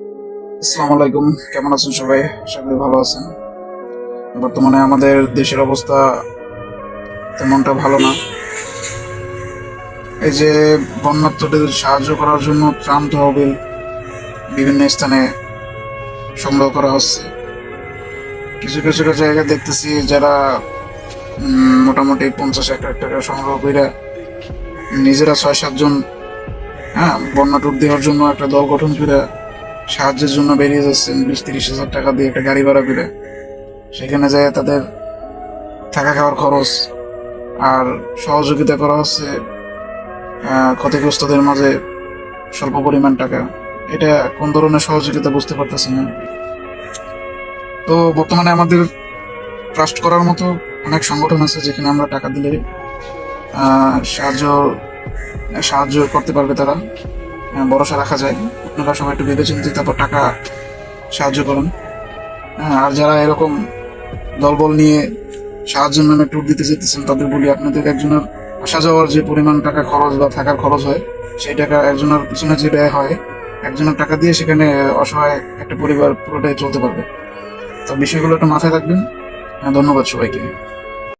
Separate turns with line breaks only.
আসসালামু আলাইকুম কেমন আছেন সবাই? আশা করি ভালো আছেন। বর্তমানে আমাদের দেশের অবস্থা তেমনটা ভালো না। এই যে বন্যার্থদের সাহায্য করার জন্য ত্রাণ তহবিল বিভিন্ন স্থানে সংগ্রহ করা হচ্ছে। কিছু কিছু জায়গায় দেখতেছি যারা মোটামুটি পঞ্চাশ, এক টাকা সংগ্রহ করে নিজেরা ছয় সাতজন হ্যাঁ বন্যা টুর দেওয়ার জন্য একটা দল গঠন করে সাহায্যের জন্য বেরিয়ে যাচ্ছেন, বিশ তিরিশ হাজার টাকা দিয়ে একটা গাড়ি ভাড়া করে। সেখানে যায় তাদের থাকা খাওয়ার খরচ আর সহযোগিতা করা হচ্ছে ক্ষতিগ্রস্তদের মাঝে স্বল্প পরিমাণ টাকা। এটা কোন ধরনের সহযোগিতা বুঝতে পারতেছি না। তো বর্তমানে আমাদের ট্রাস্ট করার মতো অনেক সংগঠন আছে যেখানে আমরা টাকা দিলে সাহায্য সাহায্য করতে পারবে তারা। ভরসা রাখা যায়। আপনারা সবাই একটু ভেবে চিন্তে তারপর টাকা সাহায্য করুন। হ্যাঁ, আর যারা এরকম দলবল নিয়ে সাহায্যের নামে ট্যুর দিতে যেতেছেন তাদের বলি আপনাদের একজনের আসা যাওয়ার যে পরিমাণ টাকা খরচ বা থাকার খরচ হয় সেই টাকা একজনের পিছনে যে ব্যয় হয় একজনের টাকা দিয়ে সেখানে অসহায় একটা পরিবার পুরোটাই চলতে পারবে। তো বিষয়গুলো একটু মাথায় রাখবেন। হ্যাঁ, ধন্যবাদ সবাইকে।